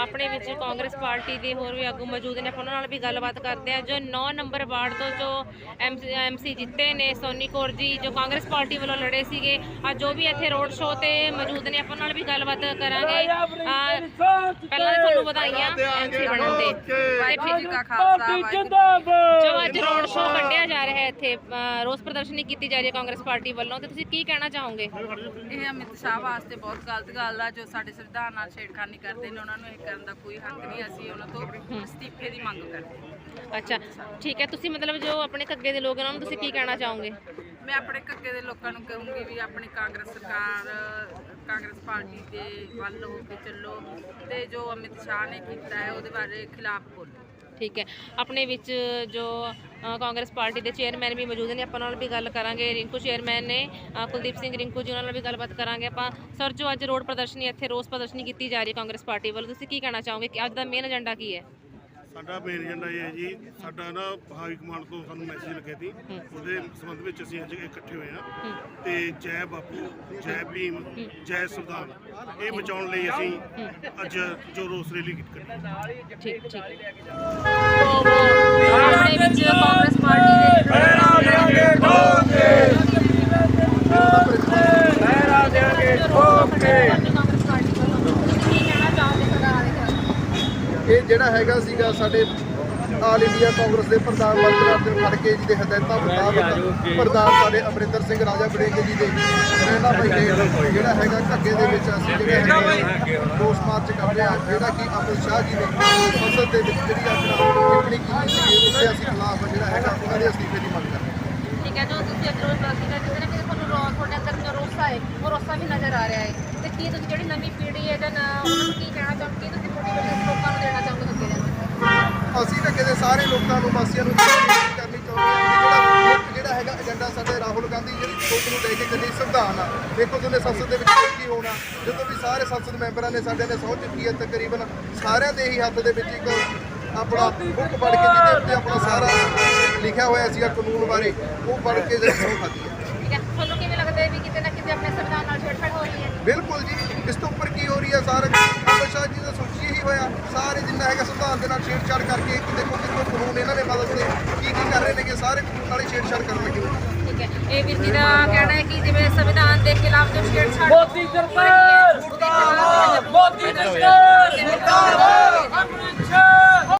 ਆਪਣੇ ਵਿੱਚ ਕਾਂਗਰਸ ਪਾਰਟੀ ਦੇ ਹੋਰ ਵੀ ਆਗੂ ਮੌਜੂਦ ਨੇ ਆਪਾਂ ਉਹਨਾਂ ਨਾਲ ਵੀ ਗੱਲਬਾਤ ਕਰਦੇ ਆ ਜੋ 9 ਨੰਬਰ ਵਾਰਡ ਤੋਂ ਜੋ ਐਮਸੀ ਜਿੱਤੇ ਨੇ ਸੋਨੀ ਕੌਰ ਜੀ ਜੋ ਕਾਂਗਰਸ ਪਾਰਟੀ ਵੱਲੋਂ ਲੜੇ ਸੀਗੇ ਅੱਜ ਜੋ ਵੀ ਇੱਥੇ ਰੋਡ ਸ਼ੋਅ ਤੇ ਮੌਜੂਦ ਨੇ ਆਪਾਂ ਨਾਲ ਵੀ ਗੱਲਬਾਤ ਕਰਾਂਗੇ। ਆ, ਪਹਿਲਾਂ ਤੁਹਾਨੂੰ ਵਧਾਈਆਂ। ਐਮਸੀ ਬਣਨ ਤੇ। ਵਾਹਿਗੁਰੂ ਜੀ ਕਾ ਖਾਲਸਾ ਵਾਹਿਗੁਰੂ। ਜੋ ਅੱਜ ਰੋਡ ਸ਼ੋਅ ਕੱਢਿਆ ਇੱਥੇ ਰੋਸ ਪ੍ਰਦਰਸ਼ਨੀ ਕੀਤੀ ਜਾ ਰਹੀ ਹੈ ਕਾਂਗਰਸ ਪਾਰਟੀ ਵੱਲੋਂ ਤੇ ਤੁਸੀਂ ਕੀ ਕਹਿਣਾ ਚਾਹੋਗੇ? ਇਹ ਅਮਿਤ ਸ਼ਾਹ ਵਾਸਤੇ ਬਹੁਤ ਗਲਤ ਗੱਲ ਆ ਜੋ ਸਾਡੇ ਸੰਵਿਧਾਨ ਨਾਲ ਛੇੜਖਾਨੀ ਕਰਦੇ ਨੇ ਉਹਨਾਂ ਨੂੰ ਇਹ ਕਰਨ ਦਾ ਕੋਈ ਹੱਕ ਨਹੀਂ ਅਸੀਂ ਉਹਨਾਂ ਤੋਂ ਅਸਤੀਫੇ ਦੀ ਮੰਗ ਕਰਦੇ ਅੱਛਾ ਠੀਕ ਹੈ ਤੁਸੀਂ ਮਤਲਬ ਜੋ ਆਪਣੇ ਕੱਗੇ ਦੇ ਲੋਕ ਨੇ ਉਹਨਾਂ ਨੂੰ ਤੁਸੀਂ ਕੀ ਕਹਿਣਾ ਚਾਹੋਗੇ? ਮੈਂ ਆਪਣੇ ਕੱਕੇ ਦੇ ਲੋਕਾਂ ਨੂੰ ਕਹੂੰਗੀ ਵੀ ਆਪਣੀ ਕਾਂਗਰਸ ਸਰਕਾਰ ਕਾਂਗਰਸ ਪਾਰਟੀ ਦੇ ਵੱਲ ਹੋ ਕੇ ਚੱਲੋ ਤੇ ਜੋ ਅਮਿਤ ਸ਼ਾਹ ਨੇ ਕੀਤਾ ਹੈ ਉਹਦੇ ਬਾਰੇ ਖਿਲਾਫ ਬੋਲੋ। ਠੀਕ ਹੈ ਆਪਣੇ ਵਿੱਚ ਜੋ ਕਾਂਗਰਸ ਪਾਰਟੀ ਦੇ ਚੇਅਰਮੈਨ ਵੀ ਮੌਜੂਦ ਨੇ ਆਪਾਂ ਨਾਲ ਵੀ ਗੱਲ ਕਰਾਂਗੇ ਰਿੰਕੂ ਚੇਅਰਮੈਨ ਨੇ ਕੁਲਦੀਪ ਸਿੰਘ ਰਿੰਕੂ ਜੀ ਉਹਨਾਂ ਨਾਲ ਵੀ ਗੱਲਬਾਤ ਕਰਾਂਗੇ ਆਪਾਂ ਸਰ ਜੋ ਅੱਜ ਰੋਡ ਪ੍ਰਦਰਸ਼ਨੀ ਇੱਥੇ ਰੋਸ ਪ੍ਰਦਰਸ਼ਨੀ ਕੀਤੀ ਜਾ ਰਹੀ ਹੈ ਕਾਂਗਰਸ ਪਾਰਟੀ ਵੱਲੋਂ ਤੁਸੀਂ ਕੀ ਕਹਿਣਾ ਚਾਹੋਗੇ ਕਿ ਅੱਜ ਦਾ ਮੇਨ ਏਜੰਡਾ ਕੀ ਹੈ? ਸਾਡਾ ਮੇਨ ਏਜੰਡਾ ਇਹ ਹੈ ਜੀ ਸਾਡਾ ਨਾ ਹਾਈ ਕਮਾਂਡ ਤੋਂ ਸਾਨੂੰ ਮੈਸੇਜ ਲੱਗਿਆ ਸੀ ਉਹਦੇ ਸੰਬੰਧ ਵਿੱਚ ਅਸੀਂ ਅੱਜ ਇਕੱਠੇ ਹੋਏ ਹਾਂ। ਤੇ ਜੈ ਬਾਪੂ ਜੈ ਭੀਮ ਜੈ ਸੰਵਿਧਾਨ ਇਹ ਬਚਾਉਣ ਲਈ ਅਸੀਂ ਅੱਜ ਜੋ ਰੋਸ ਰੈਲੀ ਕੱਢੀ। ਠੀਕ ਠੀਕ ਆਪਣੇ ਵਿੱਚ ਕਾਂਗਰਸ ਪਾਰਟੀ ਦੇ ਕਾਂਗਰਸ ਪਾਰਟੀ ਵੱਲੋਂ ਤੁਸੀਂ ਕੀ ਕਹਿਣਾ ਚਾਹੋਗੇ ਸਰਕਾਰ ਦੇ ਖਿਲਾਫ ਇਹ ਜਿਹੜਾ ਹੈਗਾ ਸੀਗਾ ਸਾਡੇ ਆਲ ਇੰਡੀਆ ਕਾਂਗਰਸ ਦੇ ਪ੍ਰਧਾਨ ਮੰਤਰੀ ਅਰਜਨ ਖੜਗੇ ਜੀ ਦੇ ਹਦਾਇਤਾਂ ਮੁਤਾਬਕ ਪ੍ਰਧਾਨ ਸਾਡੇ ਅਮਰਿੰਦਰ ਸਿੰਘ ਰਾਜਾ ਬੜੇਂਗ ਜੀ ਦੇ ਰਹਿਣਾ ਭਾਈ ਜਿਹੜਾ ਹੈਗਾ ਘੱਗੇ ਦੇ ਵਿੱਚ ਅਸੀਂ ਜਿਹੜਾ ਹੈਗਾ ਮਾਰਚ ਕਰ ਰਹੇ ਹਾਂ ਜਿਹੜਾ ਕਿ ਅਮਿਤ ਸ਼ਾਹ ਜੀ ਨੇ ਸੰਸਦ ਦੇ ਵਿੱਚ ਜਿਹੜੀ ਆਪਣਾ ਕੀਤੀ ਸੀ, ਉਹਦੇ ਅਸੀਂ ਖਿਲਾਫ ਜਿਹੜਾ ਹੈਗਾ, ਉਹਨਾਂ ਦੇ ਅਸਤੀਫੇ ਦੀ ਮੰਗ ਕਰਦੇ ਹਾਂ। ਠੀਕ ਹੈ, ਜੋ ਤੁਸੀਂ ਅੱਜ ਬਾਕੀ ਦਾ ਕਿਤੇ ਨਾ ਤੁਹਾਨੂੰ ਤੁਹਾਡੇ ਅੰਦਰ ਜੋ ਰੋਸਾ ਹੈ? ਉਹ ਰੋਸਾ ਵੀ ਨਜ਼ਰ ਆ ਰਿਹਾ ਹੈ। ਤੇ ਕੀ ਤੁਸੀਂ ਜਿਹੜੀ ਨਵੀਂ ਪੀੜ੍ਹੀ ਹੈ ਜਾਂ ਉਹਨਾਂ ਨੂੰ ਕੀ ਕਹਿਣਾ ਚਾਹੋਗੇ ਤੁਸੀਂ ਮੋਟੀਵੇਸ਼ਨ ਲੋਕਾਂ ਨੂੰ ਦੇਣਾ ਚਾਹੋਗੇ ਅੱਗੇ ਦੇ ਅੰਦਰ ਤਾਂ ਕਿਤੇ ਸਾਰੇ ਲੋਕਾਂ ਨੂੰ ਵਾਸੀਆਂ ਨੂੰ ਬੇਨਤੀ ਕਰਨੀ ਚਾਹੁੰਦੇ ਹਾਂ ਕਿ ਜਿਹੜਾ ਮੁੱਖ ਜਿਹੜਾ ਹੈਗਾ ਏਜੰਡਾ ਸਾਡੇ ਰਾਹੁਲ ਗਾਂਧੀ ਜਿਹੜੀ ਸੋਚ ਨੂੰ ਲੈ ਕੇ ਚੱਲੀ ਸੰਵਿਧਾਨ ਆ। ਦੇਖੋ ਤੁਹਾਡੇ ਸੰਸਦ ਦੇ ਵਿੱਚ ਕੀ ਹੋਣਾ ਜਦੋਂ ਵੀ ਸਾਰੇ ਸੰਸਦ ਮੈਂਬਰਾਂ ਨੇ ਸਾਡੇ ਨੇ ਸਹੁੰ ਚੁੱਕੀ ਹੈ ਤਕਰੀਬਨ ਸਾਰਿਆਂ ਦੇ ਹੀ ਹੱਥ ਦੇ ਵਿੱਚ ਇੱਕ ਆਪਣਾ ਬੁੱਕ ਪੜ੍ਹ ਕੇ ਜਿਹਦੇ ਉੱਤੇ ਆਪਣਾ ਸਾਰਾ ਲਿਖਿਆ ਹੋਇਆ ਸੀਗਾ ਕਾਨੂੰਨ ਬਾਰੇ ਉਹ ਪੜ੍ਹ ਕੇ ਜਿਹੜੀ ਸਹੁੰ ਖਾਦੀ ਹੈ। ਠੀਕ ਹੈ ਤੁਹਾਨੂੰ ਕਿਵੇਂ ਲੱਗਦਾ ਹੈ ਵੀ ਕਿਤੇ ਨਾ ਕਿਤੇ ਆਪਣੇ ਸੰਵਿਧਾਨ ਨਾਲ ਛੇੜਛਾੜ ਹੋ ਰਹੀ ਹੈ? ਬਿਲਕੁਲ ਜੀ ਇਸ ਤੋਂ ਉੱਪਰ ਕੀ ਹੋ ਰਹੀ ਹੈ ਸਾਰਾ ਸ਼ਾਹ ਜੀ ਦਾ ਸੋਚੀ ਹੀ ਹੋਇਆ। ਸਾਰੇ ਜਿੰਨਾ ਹੈਗਾ ਸੰਵਿਧਾਨ ਦੇ ਨਾਲ ਛੇੜਛਾੜ ਕਰਕੇ ਇੱਕ ਦੇਖੋ ਕਿੰਨੇ ਕਾਨੂੰਨ ਇਹਨਾਂ ਨੇ ਬਦਲਦੇ ਕੀ ਕੀ ਕਰ ਰਹੇ ਨੇ ਕਿ ਸਾਰੇ ਕਾਨੂੰਨ ਨਾਲ ਹੀ ਛੇੜਛਾੜ ਕਰਨ ਲੱਗੇ। ਠੀਕ ਹੈ। ਇਹ ਵੀਰ ਜੀ ਦਾ ਕਹਿਣਾ ਹੈ ਕਿ ਜਿਵੇਂ ਸੰਵਿਧਾਨ ਦੇ ਖਿਲਾਫ ਜੋ ਛੇੜਛਾੜ ਮੋਦੀ ਸਰਕਾਰ ਮੋਦੀ ਸਰਕਾਰ!